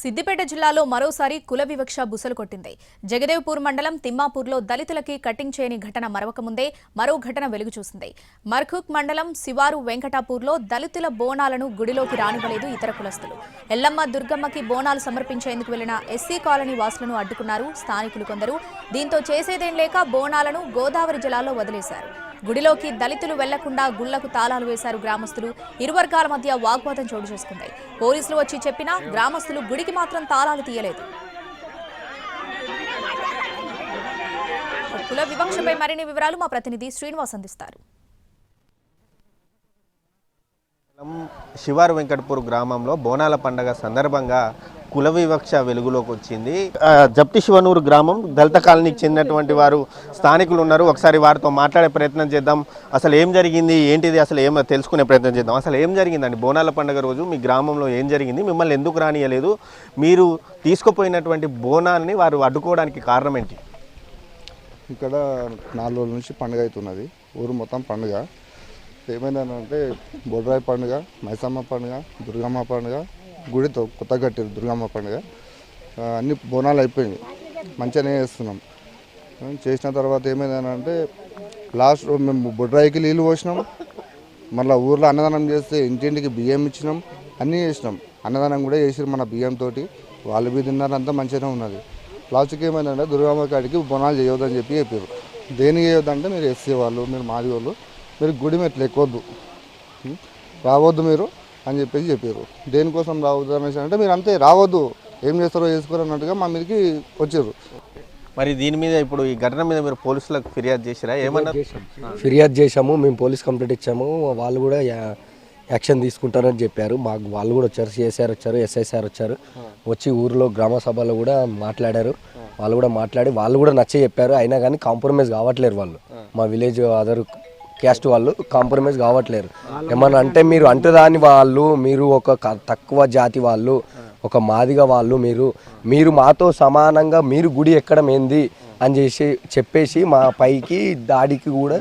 సిద్దిపేట జిల్లాలో మరోసారి కుల వివక్ష బుసలు కొట్టింది. జగదేవ్పూర్ మండలం తిమ్మాపూర్లో దళితులకి కటింగ్ చేయని ఘటన మరవకముందే మరో ఘటన వెలుగు చూసింది. మర్ఖుక్ మండలం శివారు వెంకటాపూర్లో దళితుల బోనాలను గుడిలోకి రానివ్వలేదు ఇతర కులస్తులు. ఎల్లమ్మ దుర్గమ్మకి బోనాలు సమర్పించేందుకు వెళ్ళిన ఎస్సీ కాలనీ వాసులను అడ్డుకున్నారు స్థానికులు కొందరు. దీంతో చేసేదేం లేక బోనాలను గోదావరి జలాల్లో వదిలేశారు. గుడిలోకి దళితులు వెళ్ళకుండా గుళ్ళకు తాళాలు వేశారు గ్రామస్తులు. ఇరు వర్గాల మధ్య వాగ్వాదం చోటు చేసుకుంది. పోలీసులు వచ్చి చెప్పినా గ్రామస్తులు గుడికి మాత్రం తాళాలు తీయలేదు. కుల వివక్షపై మరిన్ని వివరాలు మా ప్రతినిధి శ్రీనివాస్ అందిస్తారు మండలం శివారు వెంకటపూర్ గ్రామంలో బోనాల పండగ సందర్భంగా కుల వివక్ష వెలుగులోకి వచ్చింది. జప్తి శివనూరు గ్రామం దళిత కాలనీకి చెందినటువంటి వారు స్థానికులు ఉన్నారు. ఒకసారి వారితో మాట్లాడే ప్రయత్నం చేద్దాం. అసలు ఏం జరిగింది? ఏంటిది? అసలు ఏం తెలుసుకునే ప్రయత్నం చేద్దాం. అసలు ఏం జరిగిందండి? బోనాల పండగ రోజు మీ గ్రామంలో ఏం జరిగింది? మిమ్మల్ని ఎందుకు రానియలేదు? మీరు తీసుకుపోయినటువంటి బోనాల్ని వారు అడ్డుకోవడానికి కారణం ఏంటి? ఇక్కడ నాలుగు రోజుల నుంచి పండుగ అవుతున్నది. ఊరు మొత్తం పండుగ. ఏమైందంటే బొడ్రాయి పండుగ మైసమ్మ పండుగ దుర్గమ్మ పండుగ గుడితో కొత్త కట్టారు దుర్గమ్మ పండుగ. అన్ని బోనాలు అయిపోయింది మంచిగానే చేస్తున్నాం. చేసిన తర్వాత ఏమైందంటే లాస్ట్ మేము బొడ్రాయికి నీళ్ళు పోసినాం. మళ్ళీ ఊర్లో అన్నదానం చేస్తే ఇంటింటికి బియ్యం ఇచ్చినాం. అన్నీ చేసినాం. అన్నదానం కూడా చేసిరు మన బియ్యంతో వాళ్ళు బీ తిన్నారు అంతా మంచిగానే ఉన్నది. లాస్ట్కి ఏమైందంటే దుర్గమ్మ కాడికి బొనాలు చేయొద్దని చెప్పి చెప్పారు దేనికి చేయొద్దంటే మీరు ఎస్సీ వాళ్ళు మీరు మాది వాళ్ళు. మీరు గుడి మెట్లు ఎక్కొద్దు? రావద్దు మీరు అని చెప్పేసి చెప్పారు. దేనికోసం రావద్దు అనేసి అంటే మీరు అంతే రావద్దు. ఏం చేస్తారో చేసుకోరు అన్నట్టుగా మా మీదకి వచ్చారు. మరి దీని మీద ఇప్పుడు ఈ ఘటన మీద మీరు పోలీసులకు ఫిర్యాదు చేసిరా? ఏమన్నారు? ఫిర్యాదు చేశాము మేము పోలీస్ కంప్లైంట్ ఇచ్చాము. వాళ్ళు కూడా యా- యాక్షన్ తీసుకుంటారని చెప్పారు. మాకు వాళ్ళు కూడా వచ్చారు సిఎస్ఆర్ వచ్చారు ఎస్ఐ సార్ వచ్చారు. వచ్చి ఊరిలో గ్రామ సభలో కూడా మాట్లాడారు. వాళ్ళు కూడా మాట్లాడి వాళ్ళు కూడా నచ్చ చెప్పారు. అయినా కానీ కాంప్రమైజ్ కావట్లేరు వాళ్ళు. మా విలేజ్ అదర్ క్యాస్ట్ వాళ్ళు కాంప్రమైజ్ కావట్లేరు. ఏమన్నా అంటే మీరు అంటుదాని వాళ్ళు మీరు ఒక తక్కువ జాతి వాళ్ళు ఒక మాదిగ వాళ్ళు మీరు మీరు మాతో సమానంగా మీరు గుడి ఎక్కడం ఏంది అని చేసి చెప్పేసి మా పైకి దాడికి కూడా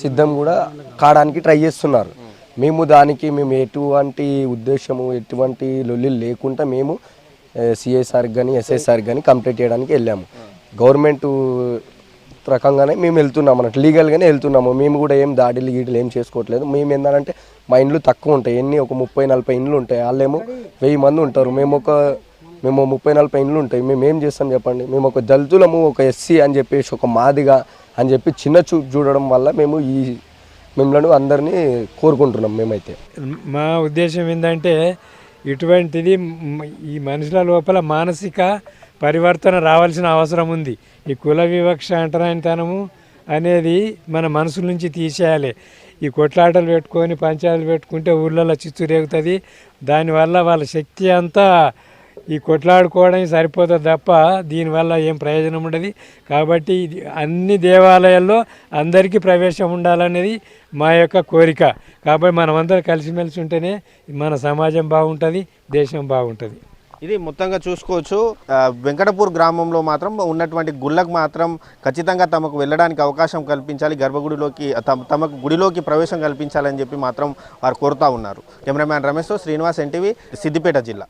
సిద్ధం కూడా కావడానికి ట్రై చేస్తున్నారు. మేము దానికి మేము ఎటువంటి ఉద్దేశము ఎటువంటి లొల్లి లేకుండా మేము సిఎస్ఆర్కి కానీ ఎస్ఎస్ఆర్ కానీ కంప్లీట్ చేయడానికి వెళ్ళాము. గవర్నమెంట్ రకంగానే మేము వెళ్తున్నాం అన్నట్టు. లీగల్గానే వెళ్తున్నాము. మేము కూడా ఏం దాడిలు గీడలు ఏం చేసుకోవట్లేదు. మేము ఏంటంటే మా ఇండ్లు తక్కువ ఉంటాయి. ఎన్ని ఒక ముప్పై నలభై ఇండ్లు ఉంటాయి. వాళ్ళేమో వెయ్యి మంది ఉంటారు. మేము ఒక మేము ముప్పై నలభై ఇండ్లు ఉంటాయి. మేము ఏం చేస్తాం చెప్పండి? మేము ఒక దళితులము ఒక ఎస్సీ అని చెప్పేసి ఒక మాదిగా అని చెప్పి చిన్న చూపు చూడడం వల్ల మేము ఈ మిమ్మల్ని అందరినీ కోరుకుంటున్నాం మేమైతే. మా ఉద్దేశం ఏంటంటే ఇటువంటిది ఈ మనుషుల లోపల మానసిక పరివర్తన రావాల్సిన అవసరం ఉంది. ఈ కుల వివక్ష అంటరానితనము అనేది మన మనసు నుంచి తీసేయాలి. ఈ కొట్లాటలు పెట్టుకొని పంచాయతీలు పెట్టుకుంటే ఊళ్ళల్లో చిచ్చు రేగుతుంది. దానివల్ల వాళ్ళ శక్తి అంతా ఈ కొట్లాడుకోవడానికి సరిపోతుంది తప్ప దీనివల్ల ఏం ప్రయోజనం ఉండదు. కాబట్టి అన్ని దేవాలయాల్లో అందరికీ ప్రవేశం ఉండాలనేది మా యొక్క కోరిక. కాబట్టి మనమందరం కలిసిమెలిసి ఉంటేనే మన సమాజం బాగుంటుంది దేశం బాగుంటుంది. ఇది మొత్తంగా చూసుకోవచ్చు. వెంకటపూర్ గ్రామంలో మాత్రం ఉన్నటువంటి గుళ్ళకు మాత్రం ఖచ్చితంగా తమకు వెళ్ళడానికి అవకాశం కల్పించాలి. గర్భగుడిలోకి తమ తమకు గుడిలోకి ప్రవేశం కల్పించాలని చెప్పి మాత్రం వారు కోరుతా ఉన్నారు. కెమెరామ్యాన్ రమేష్తో శ్రీనివాస్ ఎన్టీవీ సిద్దిపేట జిల్లా.